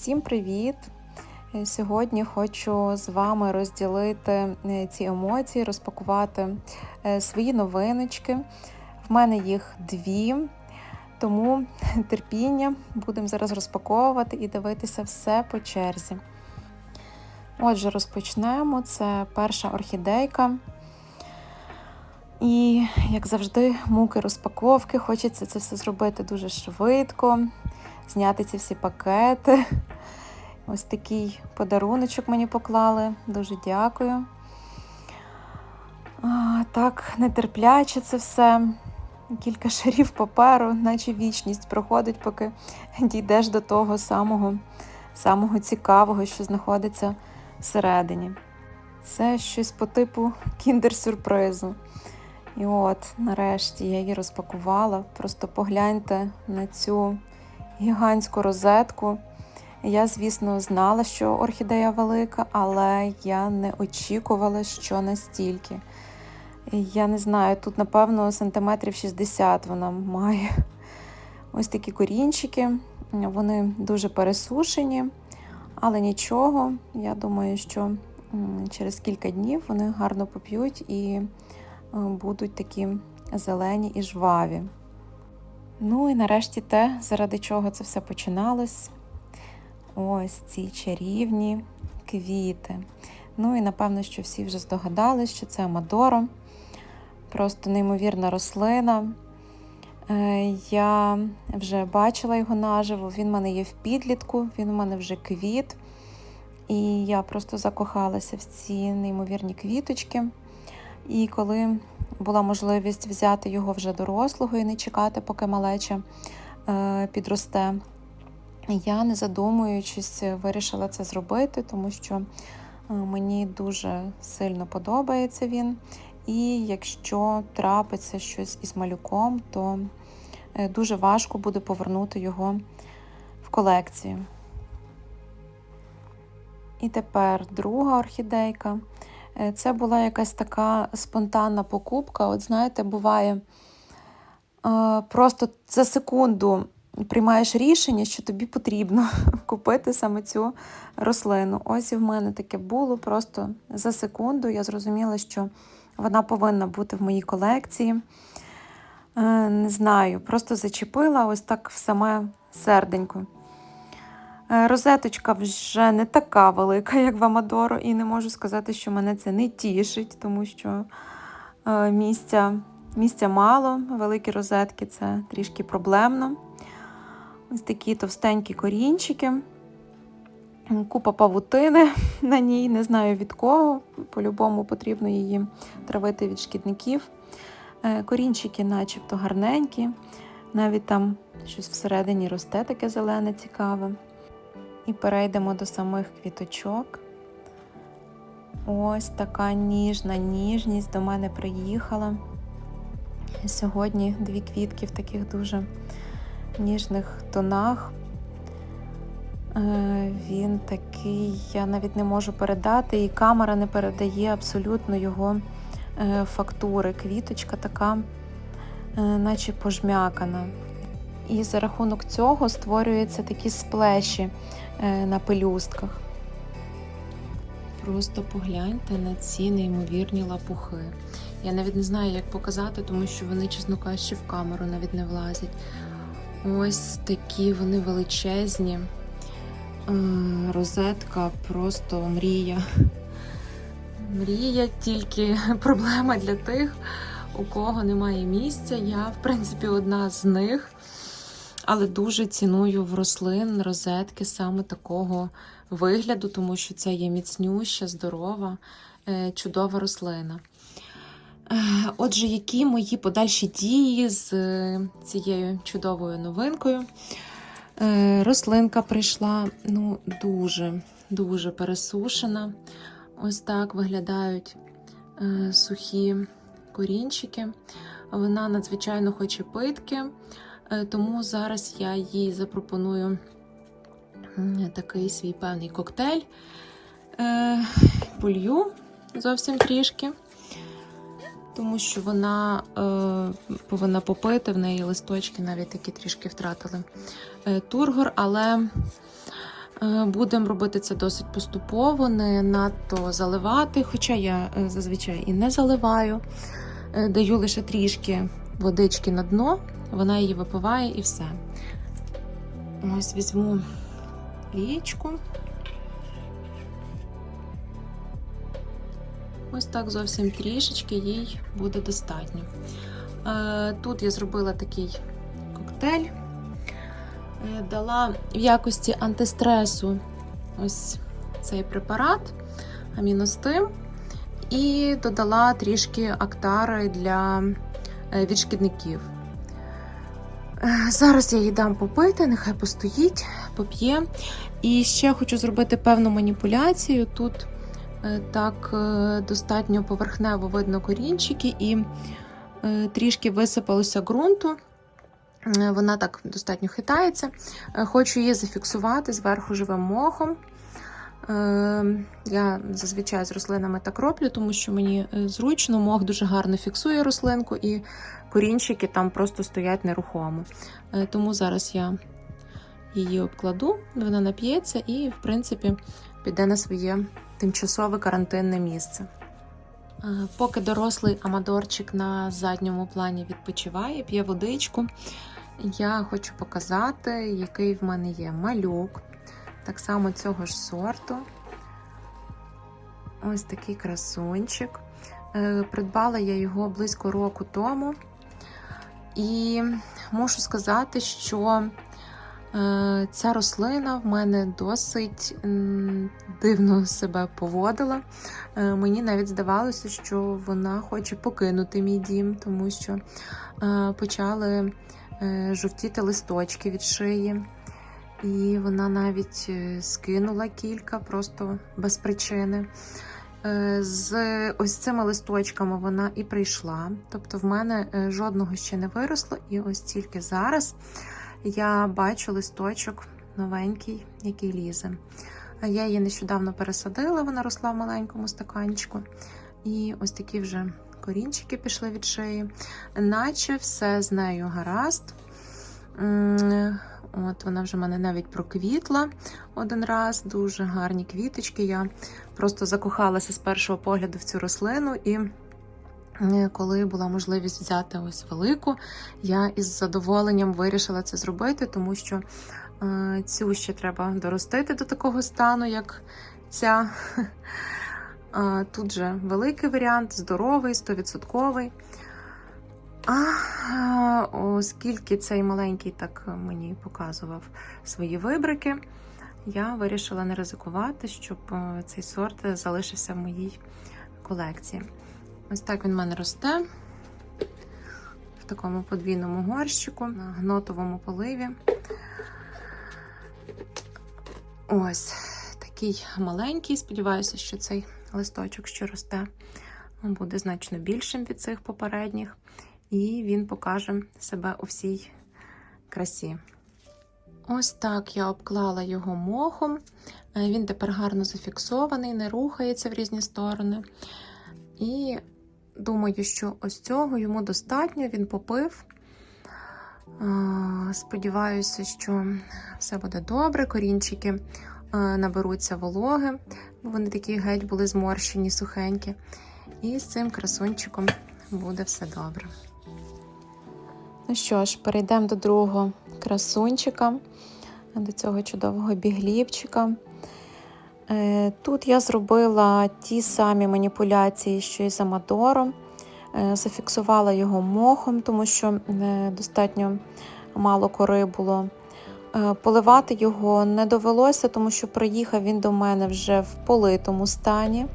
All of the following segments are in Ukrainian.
Всім привіт! Е, Сьогодні хочу з вами розділити е, ці емоції, розпакувати е, свої новиночки. В мене їх дві, тому терпіння будемо зараз розпаковувати і дивитися все по черзі. Отже, розпочнемо. Це перша орхідейка. І, як завжди, муки розпаковки. Хочеться це все зробити дуже швидко, зняти ці всі пакети. Ось такий подаруночок мені поклали. Дуже дякую. А, так, нетерпляче це все. Кілька шарів паперу, наче вічність проходить, поки дійдеш до того самого, самого цікавого, що знаходиться всередині. Це щось по типу кіндер-сюрпризу. І от, нарешті, я її розпакувала. Просто погляньте на цю гігантську розетку. Я, звісно, знала, що орхідея велика, але я не очікувала, що настільки. Я не знаю, тут, напевно, сантиметрів 60 вона має. Ось такі корінчики. Вони дуже пересушені, але нічого. Я думаю, що через кілька днів вони гарно поп'ють і будуть такі зелені і жваві. Ну і нарешті те, заради чого це все починалось. Ось ці чарівні квіти. Ну і напевно, що всі вже здогадались, що це Амадоро. Просто неймовірна рослина. Я вже бачила його наживо, він в мене є в підлітку, він у мене вже квіт. І я просто закохалася в ці неймовірні квіточки. І коли була можливість взяти його вже дорослого і не чекати, поки малеча підросте, я, не задумуючись, вирішила це зробити, тому що мені дуже сильно подобається він. І якщо трапиться щось із малюком, то дуже важко буде повернути його в колекцію. І тепер друга орхідейка. Це була якась така спонтанна покупка. От знаєте, буває просто за секунду приймаєш рішення, що тобі потрібно купити саме цю рослину. Ось і в мене таке було. Просто за секунду я зрозуміла, що вона повинна бути в моїй колекції. Не знаю, просто зачепила ось так в саме серденько. Розеточка вже не така велика, як в Амадоро, і не можу сказати, що мене це не тішить, тому що місця місця мало, великі розетки це трішки проблемно. Ось такі товстенькі корінчики, купа павутини на ній, не знаю від кого. По-любому потрібно її травити від шкідників. Корінчики начебто гарненькі, навіть там щось всередині росте таке зелене, цікаве. І перейдемо до самих квіточок. Ось така ніжна ніжність до мене приїхала. Сьогодні дві квітки в таких дуже ніжних тонах. Він такий, я навіть не можу передати, і камера не передає абсолютно його фактури. Квіточка така, наче пожмякана. І за рахунок цього створюються такі сплеші на пелюстках. Просто погляньте на ці неймовірні лапухи. Я навіть не знаю, як показати, тому що вони, чесно кажучи, в камеру навіть не влазять. Ось такі вони величезні. Розетка просто мрія. Мрія тільки проблема для тих, у кого немає місця. Я, в принципі, одна з них. Але дуже ціную в рослин розетки саме такого вигляду, тому що це є міцнюща, здорова, чудова рослина. Отже, які мої подальші дії з цією чудовою новинкою? Рослинка прийшла ну, дуже, дуже пересушена. Ось так виглядають сухі корінчики. Вона надзвичайно хоче питки. Тому зараз я їй запропоную такий свій певний коктейль, полью зовсім трішки, тому що вона повинна попити, в неї листочки навіть такі трішки втратили. Тургор, але Е, Будемо робити це досить поступово, не надто заливати, хоча я е, зазвичай і не заливаю. Е, Даю лише трішки водички на дно, вона її випиває і все. Ось візьму лічку. Ось так зовсім трішечки їй буде достатньо. Е, Тут я зробила такий коктейль, Е, дала в якості антистресу ось цей препарат, аміностим, і додала трішки актари для е, від шкідників. Зараз я їй дам попити, нехай постоїть, поп'є. І ще хочу зробити певну маніпуляцію. Тут е, так е, достатньо поверхнево видно корінчики і е, трішки висипалося ґрунту. Вона так достатньо хитається. Хочу її зафіксувати зверху живим мохом. Е, Я зазвичай з рослинами так роблю, тому що мені е, зручно, мох дуже гарно фіксує рослинку, і корінчики там просто стоять нерухомо. Е, Тому зараз я її обкладу, вона нап'ється і, в принципі, піде на своє тимчасове карантинне місце. Е, Поки дорослий амадорчик на задньому плані відпочиває, п'є водичку, я хочу показати, який в мене є малюк. Так само цього ж сорту. Ось такий красунчик. Е, Придбала я його близько року тому. І можу сказати, що е, ця рослина в мене досить дивно себе поводила. Е, Мені навіть здавалося, що вона хоче покинути мій дім, тому що почали жовтіти листочки від шиї. І вона навіть е, скинула кілька, просто без причини. Е, З ось цими листочками вона і прийшла. Тобто в мене е, жодного ще не виросло, і ось тільки зараз я бачу листочок новенький, який лізе. Я її нещодавно пересадила, вона росла в маленькому стаканчику. І ось такі вже корінчики пішли від шиї, наче все з нею гаразд. От вона вже мене навіть проквітла один раз. Дуже гарні квіточки. Я просто закохалася з першого погляду в цю рослину, і е, коли була можливість взяти ось велику, я із задоволенням вирішила це зробити, тому що е, цю ще треба доростити до такого стану, як ця. Тут же великий варіант, здоровий, 100%. А оскільки цей маленький так мені показував свої вибрики, я вирішила не ризикувати, щоб е, цей сорт залишився в моїй колекції. Ось так він в мене росте в такому подвійному горщику, на гнотовому поливі. Ось такий маленький. Сподіваюся, що цей листочок, що росте, буде значно більшим від цих попередніх і він покаже себе у всій красі. Ось так я обклала його мохом. Е, Він тепер гарно зафіксований, не рухається в різні сторони. І думаю, що ось цього йому достатньо, він попив. Е, Сподіваюся, що все буде добре. Корінчики е, наберуться вологи, бо вони такі геть були зморщені, сухенькі. І з цим красунчиком буде все добре. Ну що ж, перейдемо до другого красунчика, до цього чудового бігліпчика. Е, Тут я зробила ті самі маніпуляції, що і з Амадором. Е, Зафіксувала його мохом, тому що е, достатньо мало кори було. Поливати його не довелося, тому що приїхав він до мене вже в политому стані.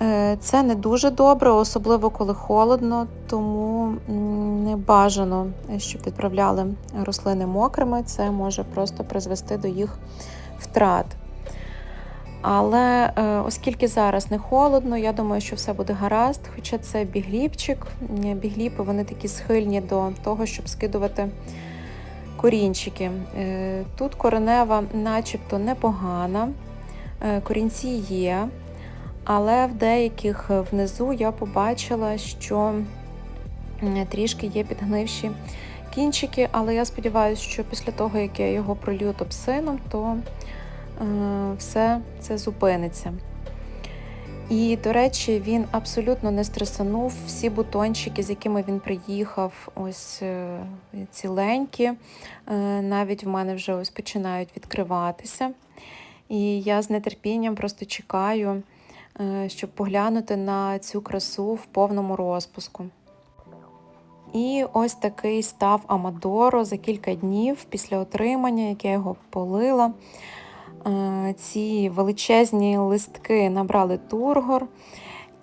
Е, Це не дуже добре, особливо коли холодно, тому не бажано, щоб відправляли рослини мокрими. Це може просто призвести до їх втрат. Але е, оскільки зараз не холодно, я думаю, що все буде гаразд. Хоча це бігліпчик, бігліпи вони такі схильні до того, щоб скидувати корінчики. Е, Тут коренева начебто непогана, е, корінці є. Але в деяких внизу я побачила, що трішки є підгнивші кінчики, але я сподіваюся, що після того, як я його пролью топсином, то все це зупиниться. І, до речі, він абсолютно не стресанув. Всі бутончики, з якими він приїхав, ось е, ціленькі. Е, Навіть в мене вже ось починають відкриватися. І я з нетерпінням просто чекаю, е, щоб поглянути на цю красу в повному розпуску. І ось такий став Амадоро за кілька днів після отримання, як я його полила. Е, Ці величезні листки набрали тургор,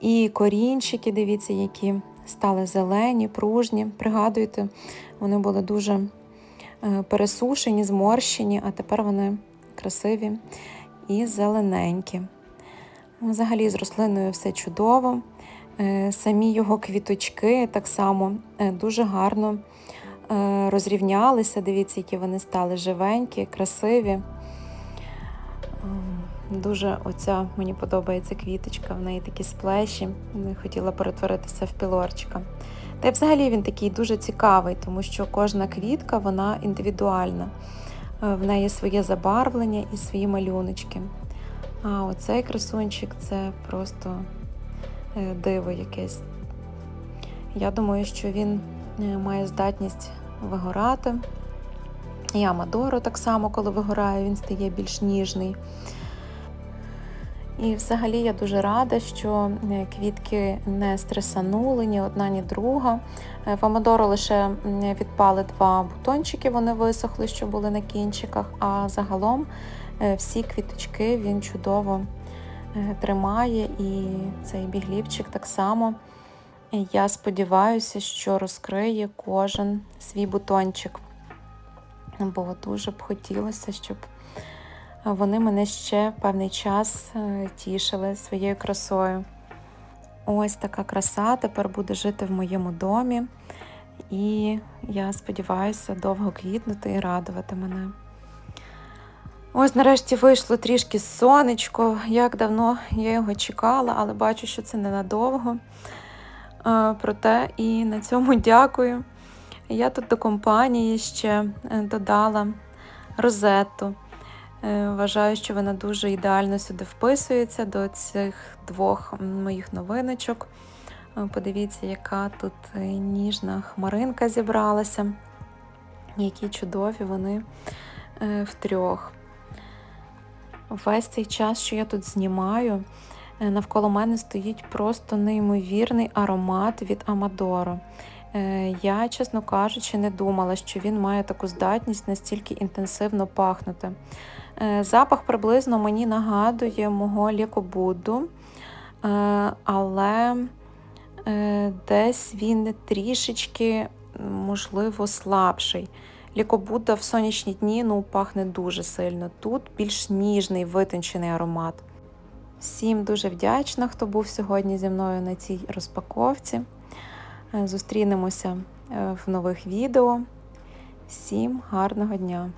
і корінчики, дивіться, які стали зелені, пружні. Пригадуєте, вони були дуже е, пересушені, зморщені, а тепер вони красиві і зелененькі. Взагалі з рослиною все чудово. Е, Самі його квіточки так само е, дуже гарно е, розрівнялися. Дивіться, які вони стали живенькі, красиві. Ем, Дуже оця мені подобається квіточка, в неї такі сплеші. Хотіла перетворитися в пілорчика. Та й взагалі він такий дуже цікавий, тому що кожна квітка вона індивідуальна. В неї своє забарвлення і свої малюночки. А оцей красунчик це просто е, диво якесь. Я думаю, що він е, має здатність вигорати. І Амадоро так само, коли вигорає, він стає більш ніжний. І взагалі я дуже рада, що е, квітки не стресанули ні одна, ні друга. В Амадоро лише відпали два бутончики, вони висохли, що були на кінчиках, а загалом всі квіточки він чудово е, тримає, і цей біглівчик так само. Я сподіваюся, що розкриє кожен свій бутончик. Бо дуже б хотілося, щоб вони мене ще певний час е, тішили своєю красою. Ось така краса тепер буде жити в моєму домі, і я сподіваюся довго квітнути і радувати мене. Ось нарешті вийшло трішки сонечко. Як давно я його чекала, але бачу, що це ненадовго. Е, Проте і на цьому дякую. Я тут до компанії ще е, додала розету. Е, Вважаю, що вона дуже ідеально сюди вписується до цих двох моїх новиночок. Подивіться, яка тут ніжна хмаринка зібралася. Які чудові вони втрьох. Весь цей час, що я тут знімаю, е, навколо мене стоїть просто неймовірний аромат від Амадоро. Е, Я, чесно кажучи, не думала, що він має таку здатність настільки інтенсивно пахнути. Е, Запах приблизно мені нагадує мого лікобуду, але десь він трішечки, можливо, слабший. Лікобуда в сонячні дні ну, пахне дуже сильно. Тут більш ніжний, витончений аромат. Всім дуже вдячна, хто був сьогодні зі мною на цій розпаковці. Зустрінемося е, в нових відео. Всім гарного дня!